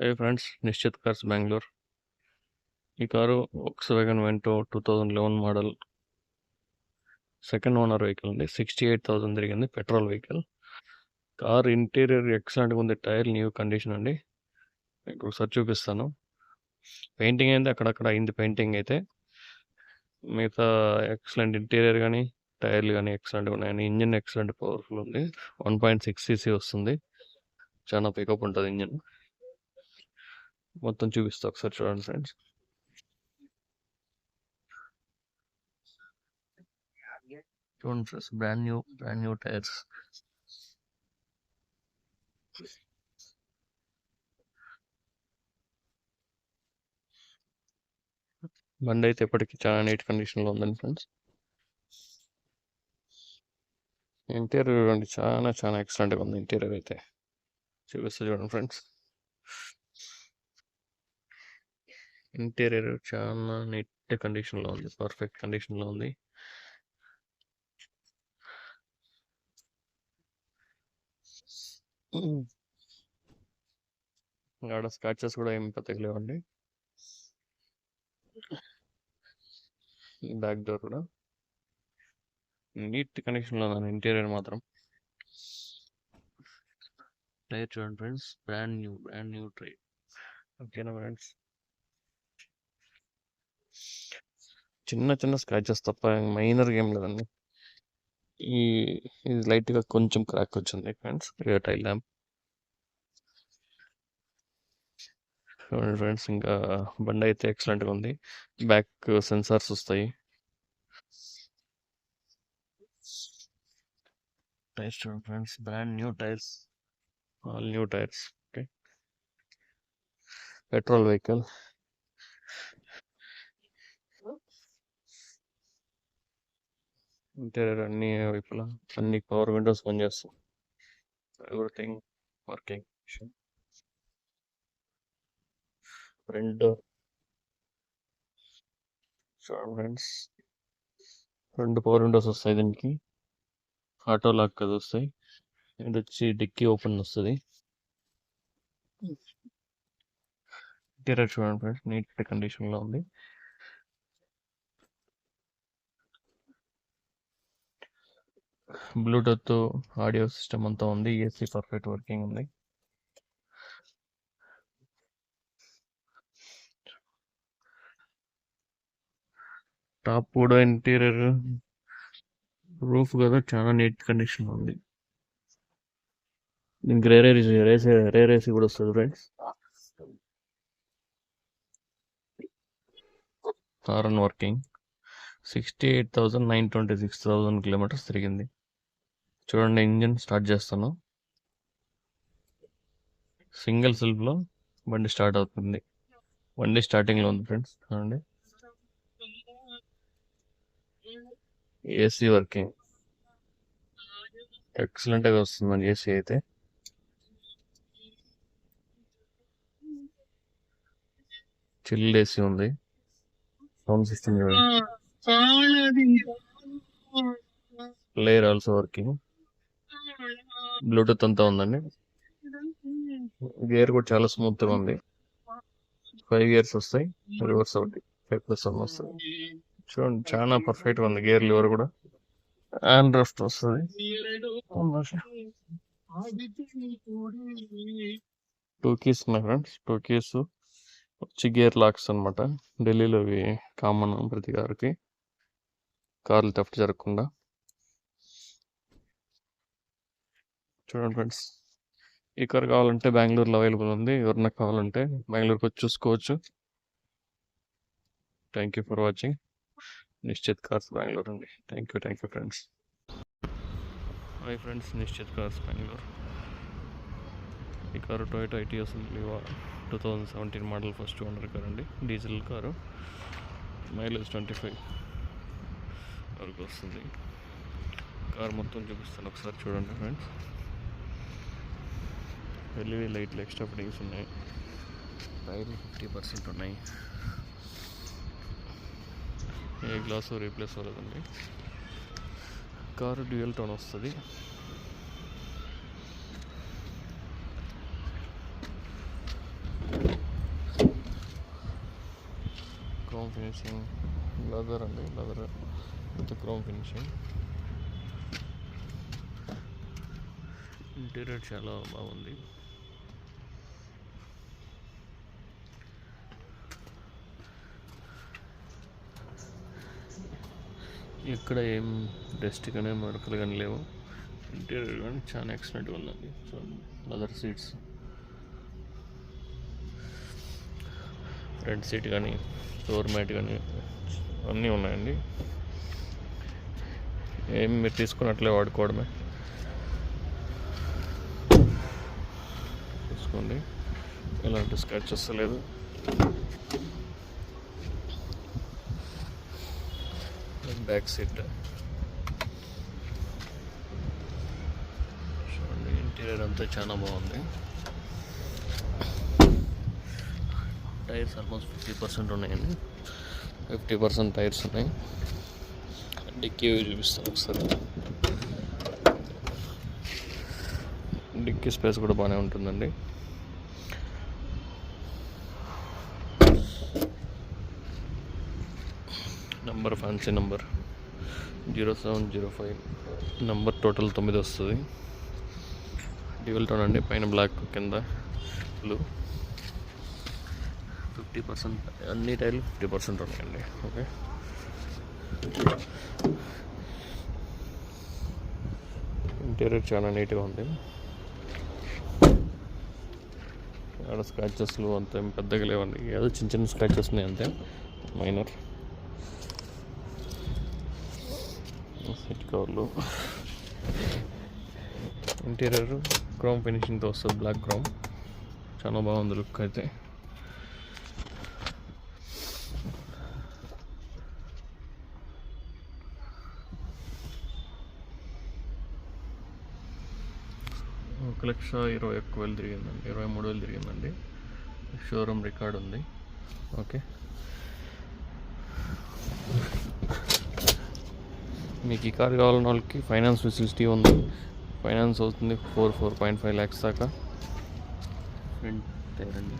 ఏ friends Nishchit cars Bengaluru ఈ car Volkswagen Vento two thousand eleven model second owner vehicle అండి sixty eight thousand తిరిగింది petrol vehicle car interior ఎక్సలెంట్గా ఉంది. Tyre new condition అండి. మీకు ఒకసారి చూపిస్తాను. పెయింటింగ్ అయింది అక్కడక్కడ అయింది పెయింటింగ్ అయితే. మిగతా ఎక్సలెంట్ ఇంటీరియర్ కానీ టైర్లు కానీ ఎక్సలెంట్గా ఉన్నాయని ఇంజిన్ ఎక్సలెంట్ పవర్ఫుల్ ఉంది. వన్ పాయింట్ సిక్స్ సీసీ వస్తుంది. చాలా పికప్ ఉంటుంది ఇంజిన్ మొత్తం చూపిస్తా ఒకసారి చూడండి ఫ్రెండ్స్. చూడండి friends brand new brand new tyres బండి అయితే ఇప్పటికీ చాలా నీట్ కండిషన్లో ఉందండి ఫ్రెండ్స్. ఇంటీరియర్ చూడండి చాలా చాలా ఎక్సలెంట్గా ఉంది ఇంటీరియర్ అయితే. చూపిస్తా చూడండి ఫ్రెండ్స్. ఇంటీరియర్ చాలా నీట్ కండిషన్లో ఉంది. పర్ఫెక్ట్ కండిషన్లో ఉంది. ఆడ స్క్రాచెస్ కూడా ఏమి పెద్దగలేవండి బ్యాక్ డోర్ కూడా. నీట్ కండిషన్లో ఉందండి ఇంటీరియర్ మాత్రం. టైర్ చూడండి friends. Brand new brand new tyre ఓకేనా ఫ్రెండ్స్? చిన్న చిన్న స్క్రాచెస్ తప్ప మైనర్ గేమ్ లేదండి. ఈ ఇది లైట్గా కొంచెం క్రాక్ వచ్చింది ఫ్రెండ్స్ టైల్ ల్యాంప్ చూడండి ఫ్రెండ్స్ ఇంకా బండి అయితే ఎక్సలెంట్గా ఉంది. బ్యాక్ సెన్సార్స్ వస్తాయి. టైర్స్ చూడండి friends brand new tyres all new tyres okay petrol vehicle interior అన్ని వైపులా అన్ని పవర్ విండోస్ పనిచేస్తాయి ఎవ్రీథింగ్ వర్కింగ్ ఫ్రంట్ చూడండి ఫ్రెండ్స్ రెండు పవర్ విండోస్ వస్తాయి దీనికి. ఆటో లాక్ కదా వస్తాయి. ఇది వచ్చి డిక్కీ ఓపెన్ వస్తుంది. ఇంటీరియర్ చూడండి ఫ్రెండ్స్ నీట్ కండిషన్లో ఉంది. బ్లూటూత్ ఆడియో సిస్టమ్ అంతా ఉంది ఏసీ పర్ఫెక్ట్ వర్కింగ్ ఉంది. టాప్ కూడా ఇంటీరియర్ రూఫ్ కదా చాలా నీట్ కండిషన్ ఉంది. దీనికి రేర్ ఏసీ రేస్ రేర్ ఏసీ కూడా వస్తుంది friends horn working sixty eight thousand nine twenty six thousand kilometres తిరిగింది. చూడండి ఇంజిన్ స్టార్ట్ చేస్తాను. సింగిల్ సెల్ఫ్లో బండి స్టార్ట్ అవుతుంది. బండి స్టార్టింగ్లో ఉంది ఫ్రెండ్స్ చూడండి. AC working. ఎక్సలెంట్గా వస్తుందండి ఏసీ అయితే. చిల్డ్ ఏసీ ఉంది. Sound system player also working. Bluetooth అంతా ఉందండి. గేర్ కూడా చాలా స్మూత్గా ఉంది. ఫైవ్ ఇయర్స్ వస్తాయి. రివర్స్ ఒకటి ఫైవ్ ప్లస్ వన్ వస్తుంది. చూడండి చాలా పర్ఫెక్ట్గా ఉంది గేర్ లివర్ కూడా. హ్యాండ్ రెస్ట్ వస్తుంది. టూ కీస్ ఉన్నాయి ఫ్రెండ్స్ టూ కీస్ వచ్చి గేర్ లాక్స్ అనమాట ఢిల్లీలో ఇవి కామన్ ప్రతి కారుకి కార్లు థెఫ్ట్ జరగకుండా. చూడండి ఫ్రెండ్స్. ఈ కార్ కావాలంటే బెంగళూరులో అవైలబుల్ ఉంది. ఎవరన్నా కావాలంటే బెంగళూరుకి వచ్చి చూసుకోవచ్చు. Thank you for watching Nishchit cars Bengaluru అండి. Thank you thank you friends hi friends Nishchit cars Bengaluru ఈ car Toyota Etios Liva two thousand seventeen model first owner car అండి. Diesel car mileage twenty five వరకు వస్తుంది. Car మొత్తం చూపిస్తాను. ఒకసారి చూడండి friends LED లైట్లు ఎక్స్ట్రా ఫిట్టింగ్స్ ఉన్నాయి. టైర్లు ఫిఫ్టీ పర్సెంట్ ఉన్నాయి. ఏ గ్లాసు రీప్లేస్ అవ్వలేదండి. కారు డ్యూయల్ టోన్ వస్తుంది. క్రోమ్ ఫినిషింగ్ లెదర్ అండి leather with chrome finishing interior చాలా బాగుంది. ఇక్కడ ఏం డస్ట్ కానీ మరకలు కానీ లేవు. ఇంటీరియర్ కానీ చాలా ఎక్సలెంట్గా ఉందండి. చూడండి లెదర్ సీట్స్ ఫ్రంట్ సీట్ కానీ డోర్ మ్యాట్ కానీ అన్నీ ఉన్నాయండి. ఏం మీరు తీసుకున్నట్లే వాడుకోవడమే. చూసుకోండి ఎలాంటి స్క్రాచెస్ వస్తలేదు బ్యాక్ సీట్ చూడండి ఇంటీరియర్ అంతా చాలా బాగుంది. టైర్స్ ఆల్మోస్ట్ ఫిఫ్టీ పర్సెంట్ ఉన్నాయండి. ఫిఫ్టీ పర్సెంట్ టైర్స్ ఉన్నాయి. డిక్కీ చూపిస్తాను ఒకసారి. డిక్కీ స్పేస్ కూడా బాగానే ఉంటుందండి. Number fancy number zero seven zero five number total తొమ్మిది వస్తుంది. డ్యూల్ టోన్ అండి పైన బ్లాక్ కింద బ్లూ ఫిఫ్టీ పర్సెంట్ అన్ని టైర్లు ఫిఫ్టీ పర్సెంట్ ఉన్నాయండి. ఓకే ఇంటీరియర్ చాలా నీట్గా ఉంది. ఆడ స్క్రాచెస్లు అంత పెద్దగా లేవండి. ఏదో చిన్న చిన్న స్క్రాచెస్ ఉన్నాయి అంతే. మైనర్ సెట్ కవర్లు ఇంటీరియర్ క్రోమ్ ఫినిషింగ్తో వస్తుంది బ్లాక్ క్రోమ్. చాలా బాగుంది లుక్ అయితే. ఒక లక్ష ఇరవై ఒక్క వేలు తిరిగిందండి ఇరవై మూడు వేలు తిరిగిందండి. షోరూమ్ రికార్డ్ ఉంది. ఓకే. మీకు ఈ కార్ కావాలన్న వాళ్ళకి ఫైనాన్స్ ఫెసిలిటీ ఉంది. ఫైనాన్స్ అవుతుంది four four point five lakhs దాకా. ఫ్రంట్ టైర్ అండి.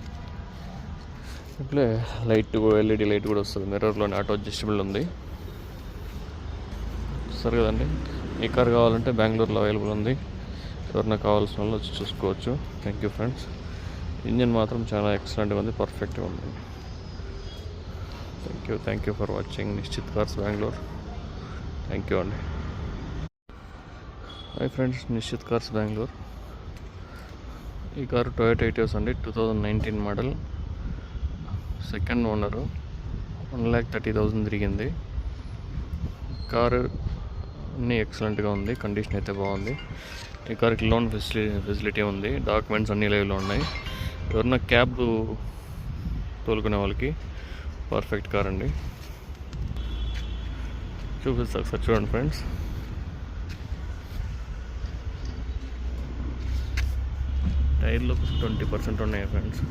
ఇప్పుడే లైట్ ఎల్ఈడి లైట్ కూడా వస్తుంది. మిర్రర్లోనే ఆటో అడ్జస్టబుల్ ఉంది. సరే కదండి. ఈ కార్ కావాలంటే బెంగళూరులో అవైలబుల్ ఉంది. ఎవరైనా కావాల్సిన వాళ్ళు వచ్చి చూసుకోవచ్చు. థ్యాంక్ యూ ఫ్రెండ్స్ ఇంజిన్ మాత్రం చాలా ఎక్సలెంట్గా ఉంది. పర్ఫెక్ట్గా ఉంది. Thank you thank you for watching Nishchit cars Bengaluru thank you అండి hi friends Nishchit cars Bengaluru ఈ కారు టొయోటా ఎయిటియోస్ అండి two thousand nineteen model second owner one lakh thirty thousand తిరిగింది. కారు అన్నీ ఎక్సలెంట్గా ఉంది కండిషన్ అయితే బాగుంది. ఈ కార్కి లోన్ ఫెసిలి ఫెసిలిటీ ఉంది డాక్యుమెంట్స్ అన్నీ లైవ్లో ఉన్నాయి. ఎవరన్నా క్యాబ్ తోలుకునే వాళ్ళకి పర్ఫెక్ట్ కార్ అండి. చూపిస్తా ఒకసారి చూడండి ఫ్రెండ్స్. టైర్లు ట్వంటీ పర్సెంట్ ఉన్నాయి ఫ్రెండ్స్.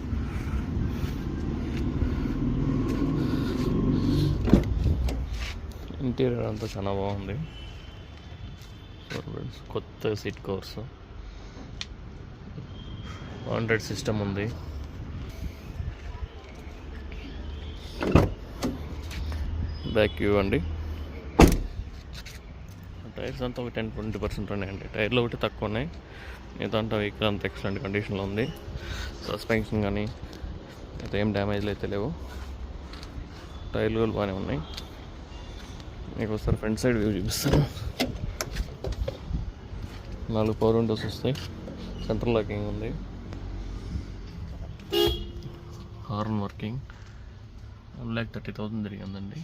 ఇంటీరియర్ అంతా చాలా బాగుంది. ఫ్రెండ్స్ కొత్త సీట్ కవర్స్. ఆండ్రాయిడ్ సిస్టమ్ ఉంది. బ్యాక్ వ్యూ అండి. టైర్స్ అంతా ఒక టెన్ ట్వంటీ పర్సెంట్ ఉన్నాయండి. టైర్లు ఒకటి తక్కువ ఉన్నాయి మిగతా అంతా వెహికల్ అంత ఎక్సలెంట్ కండిషన్లో ఉంది. సస్పెన్షన్ కానీ అయితే ఏం డ్యామేజ్లు అయితే లేవు. టైర్లు కూడా బాగానే ఉన్నాయి. మీకు ఒకసారి ఫ్రంట్ సైడ్ వ్యూ చూపిస్తాను. నాలుగు పవర్ విండోస్ వస్తాయి. సెంట్రల్ లాకింగ్ ఉంది. Horn working one lakh thirty thousand తిరిగిందండి.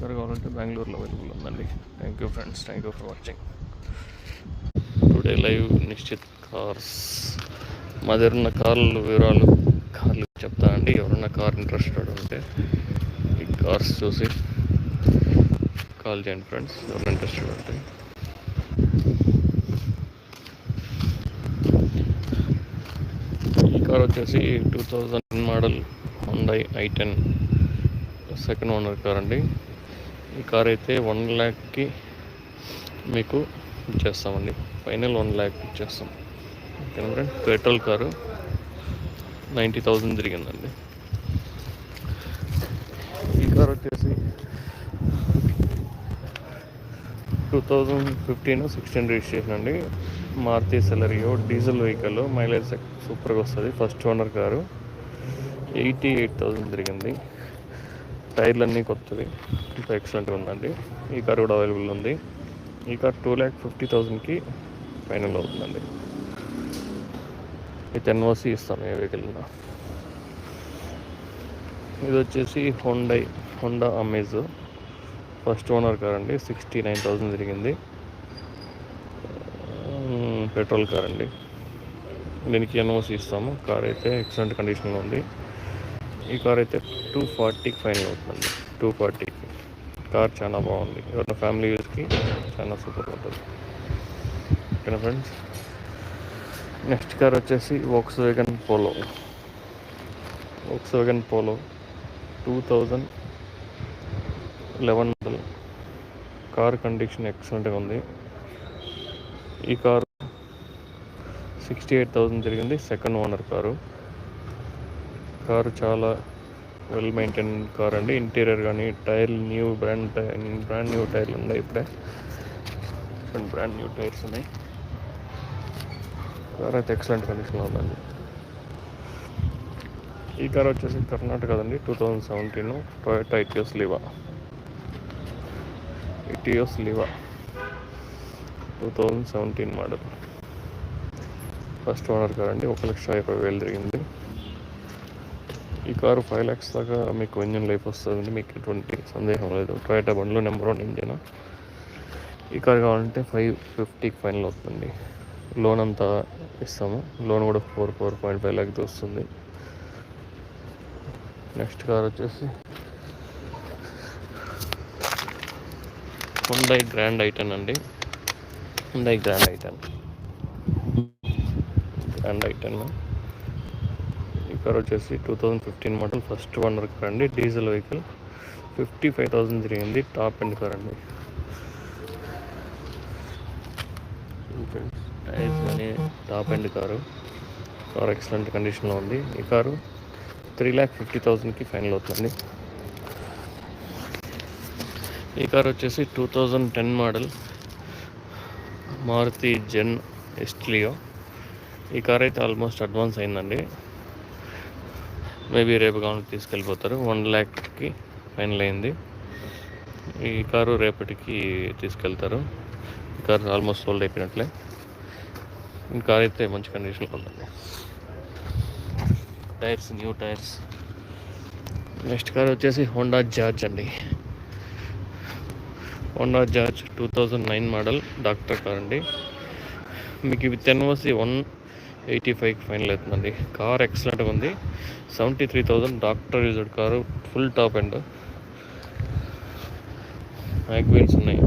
Car కావాలంటే బెంగళూరులో అవైలబుల్ ఉందండి. Thank you friends thank you for watching today live Nishchit cars మా దగ్గర ఉన్న కార్లు వివరాలు కార్లు చెప్తా అండి. ఎవరన్నా కార్ ఇంట్రెస్టెడ్ ఉంటే ఈ కార్స్ చూసి కాల్ చేయండి ఫ్రెండ్స్ ఎవరైనా ఇంట్రెస్టెడ్ ఉంటే. ఈ కార్ వచ్చేసి two thousand model Hyundai i ten second owner car అండి. ఈ కార్ అయితే వన్ ల్యాక్కి మీకు ఇచ్చేస్తామండి. ఫైనల్ వన్ ల్యాక్ ఇచ్చేస్తాం. ఓకేనా friend petrol car ninety thousand తిరిగిందండి. ఈ కార్ వచ్చేసి two thousand fifteen sixteen registration అండి. Maruti Celerio diesel vehicle mileage సూపర్గా వస్తుంది. First owner car eighty eight thousand తిరిగింది. టైర్లు అన్నీ కొత్తవి ఇంకా ఎక్సలెంట్గా ఉందండి. ఈ కార్ కూడా అవైలబుల్ ఉంది. ఈ కార్ టూ ల్యాక్ ఫిఫ్టీ థౌజండ్కి ఫైనల్ అవుతుందండి. విత్ ఎన్ఓసి ఇస్తాం ఏ వెహికల్ ఇది వచ్చేసి Hyundai Honda Amaze first owner car అండి. సిక్స్టీ నైన్ థౌజండ్ తిరిగింది. పెట్రోల్ కార్ అండి. దీనికి ఎన్ఓసి ఇస్తాము. కార్ అయితే ఎక్సలెంట్ కండిషన్లో ఉంది. ఈ కార్ అయితే టూ ఫార్టీకి ఫైనల్ అవుతుంది టూ ఫార్టీకి కార్ చాలా బాగుంది. ఎవరైనా ఫ్యామిలీ యూస్కి చాలా సూపర్ ఉంటుంది. ఓకేనా ఫ్రెండ్స్ నెక్స్ట్ కార్ వచ్చేసి Volkswagen Polo Volkswagen Polo two thousand eleven model car condition ఎక్సలెంట్గా ఉంది. ఈ కారు సిక్స్టీ ఎయిట్ థౌజండ్ జరిగింది సెకండ్ ఓనర్ కారు. కారు చాలా వెల్ మెయింటైన్ కార్ అండి. ఇంటీరియర్ కానీ tyre new brand tyre brand new టైర్లు ఉన్నాయి ఇప్పుడే. బ్రాండ్ న్యూ టైర్స్ ఉన్నాయి. కార్ అయితే ఎక్సలెంట్ కండిషన్లో ఉందండి. ఈ కార్ వచ్చేసి కర్ణాటక అండి two thousand seventeen Toyota Etios Liva Etios Liva two thousand seventeen model first owner car అండి. ఒక లక్ష ఇరవై వేలు జరిగింది. ఈ కారు ఫైవ్ ల్యాక్స్ దాకా మీకు ఇంజన్ లైఫ్ వస్తుంది మీకు ఎటువంటి సందేహం లేదు. టొయోటా బండ్లో నెంబర్ వన్ ఇంజన్. ఈ కార్ కావాలంటే ఫైవ్ ఫిఫ్టీకి ఫైనల్ అవుతుంది లోన్ అంతా ఇస్తాము. లోన్ కూడా four four point five lakhs వస్తుంది. నెక్స్ట్ కార్ వచ్చేసి హుండై గ్రాండ్ ఐటన్ అండి. Hyundai Grand i ten Grand i ten car వచ్చేసి two thousand fifteen model first owner car అండి. Diesel vehicle fifty five thousand తిరిగింది. Top end car అండి. Tyres కానీ top end car. Car excellent కండిషన్లో ఉంది. ఈ car three lakh fifty థౌజండ్కి final అవుతుంది ఈ కార్ వచ్చేసి two thousand ten model Maruti Zen Estilo. ఈ కార్ అయితే ఆల్మోస్ట్ అడ్వాన్స్ అయిందండి. మేబీ రేపు కావాలి తీసుకెళ్ళిపోతారు. వన్ ల్యాక్కి ఫైనల్ అయింది. ఈ కారు రేపటికి తీసుకెళ్తారు. ఈ కారు ఆల్మోస్ట్ సోల్డ్ అయిపోయినట్లే. ఈ కార్ అయితే మంచి కండిషన్లో ఉందండి. Tyres new tyres. Next car వచ్చేసి హోండా జార్జ్ అండి. Honda George two thousand nine model doctor car అండి. మీకు విత్ ఎన్ఓసి వన్ ఎయిటీ ఫైవ్కి ఫైనల్ అవుతుందండి. కార్ ఎక్సలెంట్గా ఉంది. Seventy three thousand doctor used car. Full top end mag wheels ఉన్నాయి.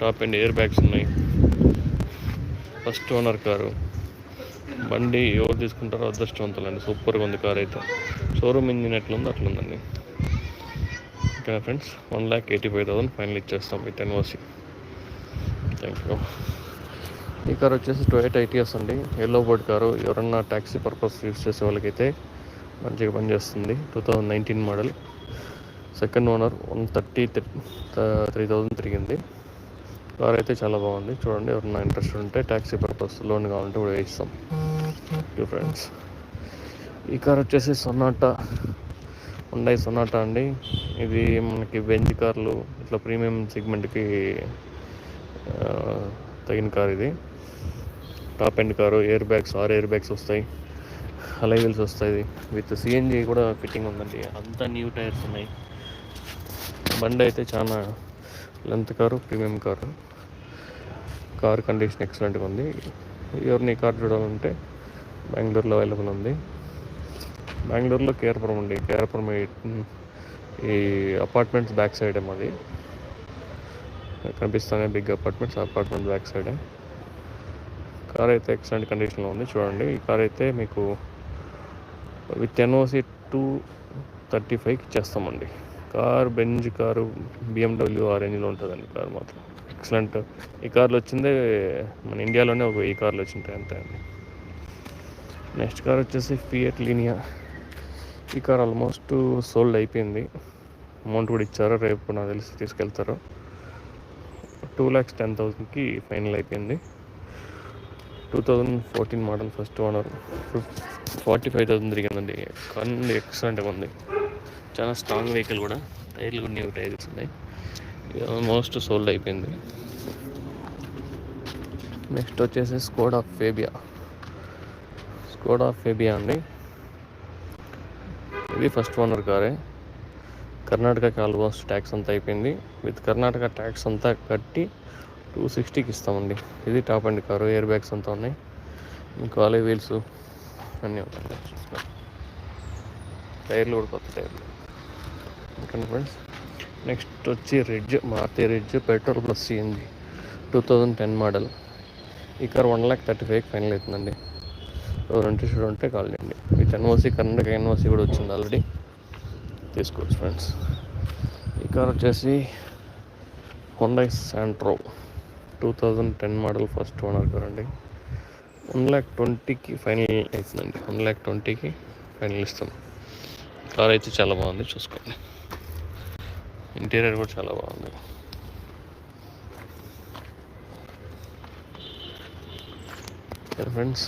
టాప్ అండ్ ఎయిర్ బ్యాగ్స్ ఉన్నాయి. First owner car. బండి ఎవరు తీసుకుంటారో అదృష్టవంతులండి. సూపర్గా ఉంది కార్ అయితే. షోరూమ్ ఇంజిన్ ఎట్లుందో అట్లుందండి. ఓకేనా friends one lakh eighty five thousand final ఇచ్చేస్తాం విత్ ఎన్ఓసి. థ్యాంక్ యూ ఈ కార్ వచ్చేసి టొయోటా ఐటీఎస్ అండి. Yellow board car. ఎవరన్నా ట్యాక్సీ పర్పస్ యూస్ చేసే వాళ్ళకైతే మంచిగా పనిచేస్తుంది. Two thousand nineteen model second owner one thirty three thousand తిరిగింది. కార్ అయితే చాలా బాగుంది. చూడండి ఎవరన్నా ఇంట్రెస్ట్ ఉంటే ట్యాక్సీ పర్పస్ లోన్ కావాలంటే కూడా వేయిస్తాం. యూ ఫ్రెండ్స్ ఈ కార్ వచ్చేసి సొనాటా ఉండే సొనాటా అండి. ఇది మనకి బెంజ్ కార్లు ఇట్లా ప్రీమియం సెగ్మెంట్కి తగిన కార్ ఇది. Top end car air bags ఆరు ఎయిర్ బ్యాగ్స్ వస్తాయి. అలై వీల్స్ వస్తాయి. విత్ సిఎన్జి కూడా ఫిట్టింగ్ ఉందండి. అంతా న్యూ టైర్స్ ఉన్నాయి. బండి అయితే చాలా length car premium car car condition ఎక్సలెంట్గా ఉంది. ఎవరిని కార్ చూడాలంటే బెంగళూరులో అవైలబుల్ ఉంది. బెంగళూరులో కేరపురం ఉంది. కేరపురం ఈ- ఈ అపార్ట్మెంట్స్ బ్యాక్ సైడే మాది కనిపిస్తానే బిగ్ అపార్ట్మెంట్స్ అపార్ట్మెంట్ బ్యాక్ సైడే కార్ అయితే ఎక్సలెంట్ కండిషన్లో ఉంది. చూడండి ఈ కార్ అయితే మీకు విత్ ఎన్ఓసి టూ థర్టీ ఫైవ్కి ఇచ్చేస్తామండి. కార్ బెంజ్ కారు బిఎండబ్ల్యూ ఆ రేంజ్లో ఉంటుందండి కార్ మాత్రం. ఎక్సలెంట్ ఈ కార్లు వచ్చిందే మన ఇండియాలోనే ఒక ఈ కార్లు వచ్చింటాయి అంతే అండి. నెక్స్ట్ కార్ వచ్చేసి ఫియట్ లీనియా ఈ కార్ ఆల్మోస్ట్ సోల్డ్ అయిపోయింది. అమౌంట్ కూడా ఇచ్చారు. రేపు నాకు తెలిసి తీసుకెళ్తారు. టూ ల్యాక్స్ టెన్ థౌసండ్కి ఫైనల్ అయిపోయింది. Two thousand fourteen model first owner forty five thousand తిరిగిందండి కానీ ఎక్సలెంట్గా ఉంది. చాలా స్ట్రాంగ్ వెహికల్ కూడా. టైర్లు కూడా న్యూ టైర్స్ ఉన్నాయి. ఇది ఆల్మోస్ట్ సోల్డ్ అయిపోయింది. నెక్స్ట్ వచ్చేసి స్కోడా ఫేబియా స్కోడా ఫేబియా అండి. ఇది ఫస్ట్ ఓనర్ కారే కర్ణాటకకి ఆల్మోస్ట్ ట్యాక్స్ అంతా అయిపోయింది. విత్ కర్ణాటక ట్యాక్స్ అంతా కట్టి టూ సిక్స్టీకి ఇస్తామండి. ఇది top end car air bags అంతా ఉన్నాయి. ఇంకా అలే వీల్స్ అన్నీ ఉంటాయి టైర్లు కూడా కొత్త టైర్లు. Okay friends? నెక్స్ట్ వచ్చి Ritz Maruti Ritz petrol plus CNG two thousand ten model. ఈ car one lakh thirty five final అవుతుందండి. ఎవరు ఇంట్రెస్టెడ్ ఉంటే కాల్ చేయండి. విత్ ఎన్ఓసి కర్ణాటక ఎన్ఓసి కూడా వచ్చింది ఆల్రెడీ తీసుకోవచ్చు ఫ్రెండ్స్. ఈ కార్ వచ్చేసి Hyundai Santro two thousand ten model first owner కదండి. వన్ ల్యాక్ ట్వంటీకి ఫైనల్ అవుతుందండి వన్ ల్యాక్ ట్వంటీకి ఫైనల్ ఇస్తాం. కార్ అయితే చాలా బాగుంది చూసుకోండి. ఇంటీరియర్ కూడా చాలా బాగుంది. ఫ్రెండ్స్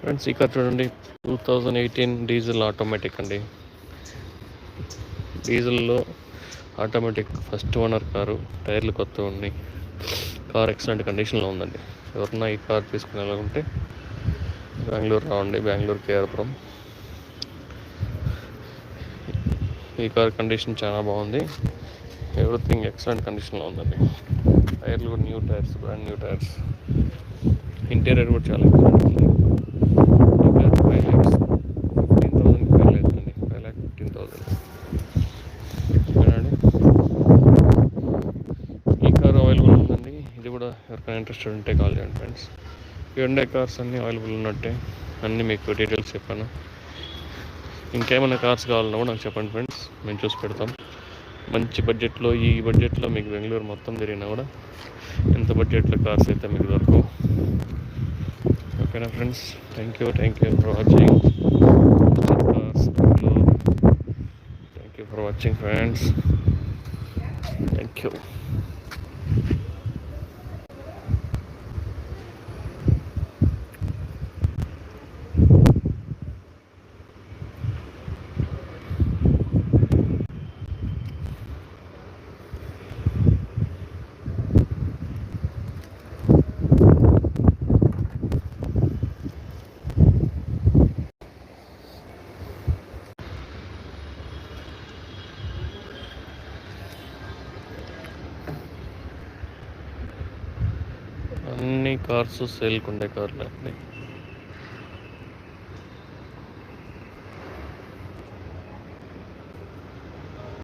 ఫ్రెండ్స్ ఇక్కడ చూడండి. Two thousand eighteen diesel automatic అండి. డీజిల్లో ఆటోమేటిక్ ఫస్ట్ ఓనర్ కారు టైర్లు కొత్త ఉన్నాయి. కార్ ఎక్సలెంట్ కండిషన్లో ఉందండి. ఎవరన్నా ఈ కార్ తీసుకుని వెళ్ళాలంటే బెంగళూరు రావండి. బెంగళూరు కేఆర్పురం ఈ కార్ కండిషన్ చాలా బాగుంది. ఎవ్రీథింగ్ ఎక్సలెంట్ కండిషన్లో ఉందండి. టైర్లు కూడా new tyres brand new tyres. Interior కూడా చాలా ఎక్సలెంట్ ఉంది five lakhs fifteen thousand five lakhs అండి ఫైవ్ ల్యాక్ ఫిఫ్టీన్ థౌసండ్ ఓకేనండి ఈ కార్ అవైలబుల్ ఉందండి ఇది కూడా ఎవరికైనా ఇంట్రెస్టెడ్ ఉంటే కాల్ చేయండి ఫ్రెండ్స్ ఈ కార్స్ అన్నీ అవైలబుల్ ఉన్నట్టే. అన్నీ మీకు డీటెయిల్స్ చెప్పాను. ఇంకేమైనా కార్స్ కావాలన్నా కూడా నాకు చెప్పండి ఫ్రెండ్స్ మేము చూసి పెడతాం. మంచి బడ్జెట్లో ఈ బడ్జెట్లో మీకు బెంగళూరు మొత్తం తిరిగినా కూడా ఎంత బడ్జెట్లో కార్స్ అయితే మీకు దొరకవు. ఓకేనా friends thank you thank you for watching cars Bengaluru thank you for watching friends thank you అన్ని కార్స్ సేల్కి ఉండే కార్లు అన్నీ